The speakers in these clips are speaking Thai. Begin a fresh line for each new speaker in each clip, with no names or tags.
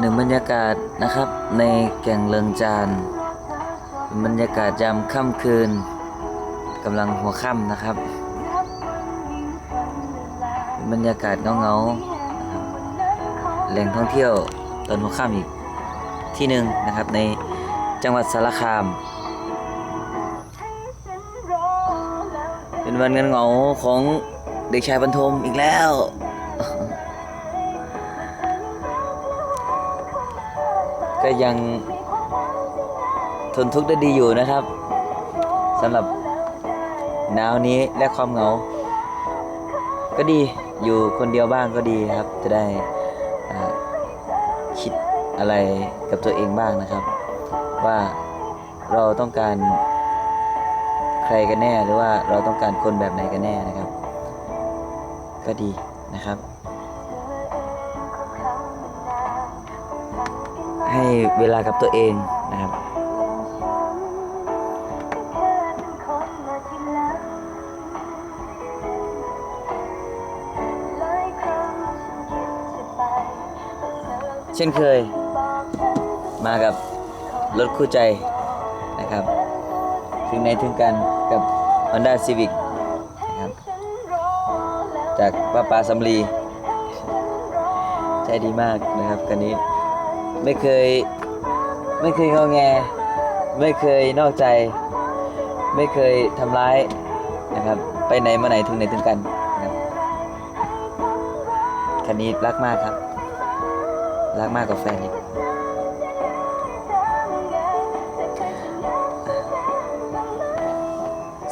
หนึ่งบรรยากาศนะครับในแก่งเลิงจานเป็นบรรยากาศยามค่ำคืนกำลังหัวค่ำนะครับเป็นบรรยากาศเงาๆนะครับแหล่งท่องเที่ยวตอนหัวค่ำอีกที่หนึ่งนะครับในจังหวัดสารคาม เป็นวันเงินเงาของเด็กชายบรรทมอีกแล้ว ก็ยังทนทุกข์ได้ดีอยู่นะครับสำหรับหนาวนี้และความเหงา ก็ดีอยู่คนเดียวบ้างก็ดีครับ จะได้คิดอะไรกับตัวเองบ้างนะครับ ว่าเราต้องการใครกันแน่หรือว่าเราต้องการคนแบบไหนกันแน่นะครับ ก็ดีนะครับ ให้เวลากับตัวเองนะครับ เช่นเคย มากับรถคู่ใจนะครับ ถึงไหนถึงกันกับ Honda Civic นะครับ จากป้าปาสำลีใจดีมากนะครับคันนี้ ไม่เคย ไม่เคยงอแง ไม่เคยนอกใจ ไม่เคยทำร้ายนะครับ ไปไหนมาไหนถึงไหนถึงกันนะครับคันนี้รักมากครับ รักมากกว่าแฟนอีก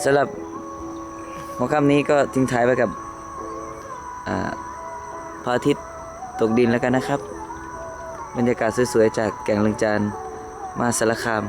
สำหรับหัวค่ำนี้ก็ทิ้งท้ายไว้กับพระอาทิตย์ตกดินแล้วกันนะครับ บรรยากาศสวยๆ จากแก่งลังจานมาสารคาม